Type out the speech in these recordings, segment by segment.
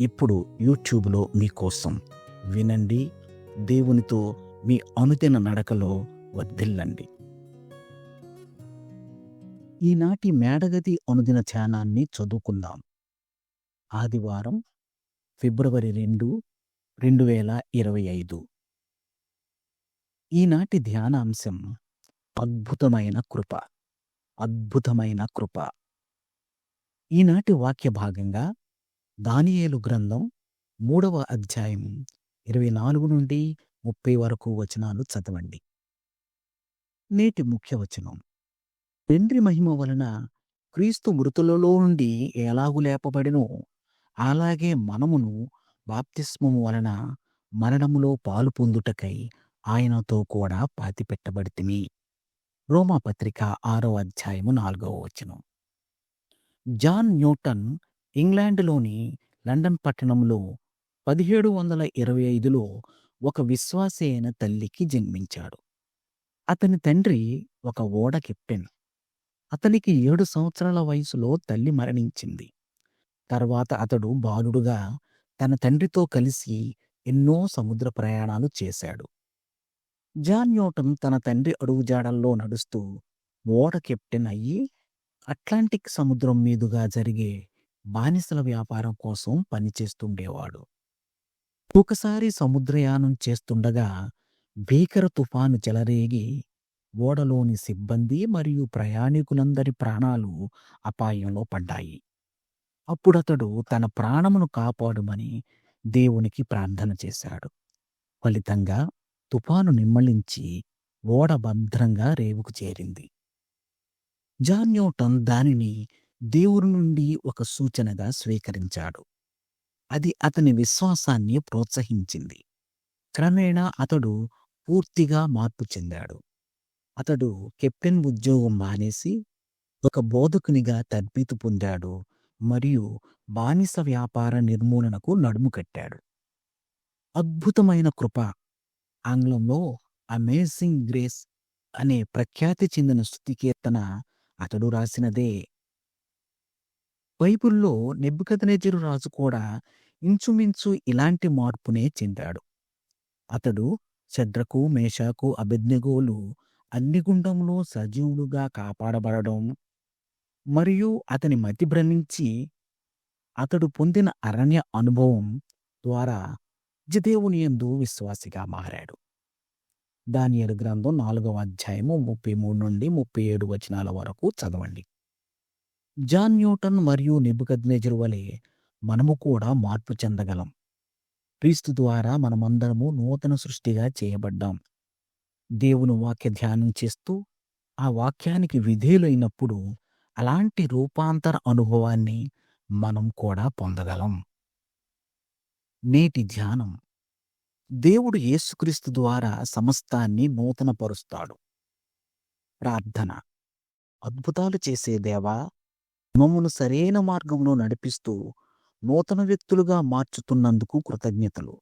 ఇప్పుడు యూట్యూబ్లో మీకోసం వినండి దేవునితో మీ అనుదిన నడకలో వర్ధిల్లండి. ఈనాటి మేడగది అనుదిన ధ్యానాన్ని చదువుకుందాం. ఆదివారం ఫిబ్రవరి రెండు రెండు వేల ఇరవై ఐదు. ఈనాటి ధ్యానాంశం అద్భుతమైన కృప అద్భుతమైన కృప. ఈనాటి వాక్య భాగంగా దానియేలు గ్రంథం మూడవ అధ్యాయం ఇరవై నాలుగు నుండి ముప్పై వరకు వచనాలు చదవండి. నేటి ముఖ్య వచనం. తండ్రి మహిమ వలన క్రీస్తు మృతులలో నుండి ఎలాగు లేపబడినో? అలాగే మనమును బాప్తిస్మము వలన మరణములో పాలు పొందుటకై ఆయనతో కూడా పాతిపెట్టబడితిమి. రోమాపత్రిక ఆరో అధ్యాయము నాలుగవ వచనం. జాన్ న్యూటన్ ఇంగ్లాండ్లోని లండన్ పట్టణంలో పదిహేడు వందల ఇరవై ఐదులో ఒక విశ్వాసి అయిన తల్లికి జన్మించాడు. అతని తండ్రి ఒక ఓడ కెప్టెన్ అతనికి ఏడు సంవత్సరాల వయసులో తల్లి మరణించింది. తర్వాత అతడు బాలుడుగా తన తండ్రితో కలిసి ఎన్నో సముద్ర ప్రయాణాలు చేశాడు. జాన్ న్యూటన్ తన తండ్రి అడుగుజాడల్లో నడుస్తూ ఓడ కెప్టెన్ అయ్యి అట్లాంటిక్ సముద్రం మీదుగా జరిగే బానిసల వ్యాపారం కోసం పనిచేస్తుండేవాడు ఒకసారి సముద్రయానం చేస్తుండగా భీకర తుఫాను చెలరేగి ఓడలోని సిబ్బంది మరియు ప్రయాణికులందరి ప్రాణాలు అపాయంలో పడ్డాయి. అప్పుడతడు తన ప్రాణమును కాపాడుమని దేవునికి ప్రార్థన చేశాడు. ఫలితంగా తుఫాను నిమ్మళించి ఓడ భద్రంగా రేవుకు చేరింది. జాన్ న్యూటన్ దానిని దేవుడి నుండి ఒక సూచనగా స్వీకరించాడు. అది అతని విశ్వాసాన్ని ప్రోత్సహించింది. క్రమేణా అతడు పూర్తిగా మార్పు చెందాడు. అతడు కెప్టెన్ ఉద్యోగం మానేసి ఒక బోధకునిగా తర్బీతు పొందాడు మరియు బానిస వ్యాపార నిర్మూలనకు నడుము కట్టాడు. అద్భుతమైన కృప ఆంగ్లంలో అమేజింగ్ గ్రేస్ అనే ప్రఖ్యాతి చెందిన స్థుతి కీర్తన అతడు రాసినదే బైబిల్లో నెబ్బుకదనేజరు రాజు కూడా ఇంచుమించు ఇలాంటి మార్పునే చెందాడు. అతడు శద్రకు మేషాకు అభిజ్ఞగోలు అగ్నిగుండంలో సజీవులుగా కాపాడబడడం మరియు అతని మతి భ్రమించి అతడు పొందిన అరణ్య అనుభవం ద్వారా నిజదేవుని యందు విశ్వాసిగా మారాడు. దానియలు గ్రంథం నాలుగవ అధ్యాయము ముప్పై మూడు నుండి ముప్పై ఏడు వచనాల వరకు చదవండి. జాన్ న్యూటన్ మరియు నెబుకద్నెజరు వలె మనము కూడా మార్పు చెందగలం. క్రీస్తు ద్వారా మనమందరము నూతన సృష్టిగా చేయబడ్డాం. దేవుని వాక్య ధ్యానం చేస్తూ ఆ వాక్యానికి విధేయులైనప్పుడు అలాంటి రూపాంతర అనుభవాన్ని మనం కూడా పొందగలం. నేటి ధ్యానం. దేవుడు యేసుక్రీస్తు ద్వారా సమస్తాన్ని నూతనపరుస్తాడు. ప్రార్థన. అద్భుతాలు చేసే దేవా మమ్మను సరైన మార్గంలో నడిపిస్తూ నూతన వ్యక్తులుగా మార్చుతున్నందుకు కృతజ్ఞతలు.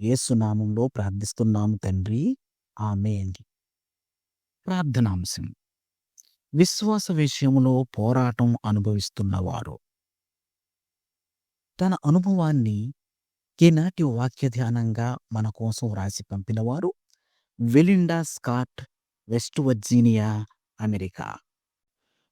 ఏసునామంలో ప్రార్థిస్తున్నాము తండ్రి. ఆమేన్. ప్రార్థనాంశం. విశ్వాస విషయంలో పోరాటం అనుభవిస్తున్నవారు తన అనుభవాన్ని ఈనాటి వాక్య ధ్యానంగా మన కోసం వ్రాసి పంపినవారు. Velinda Scott West Virginia America.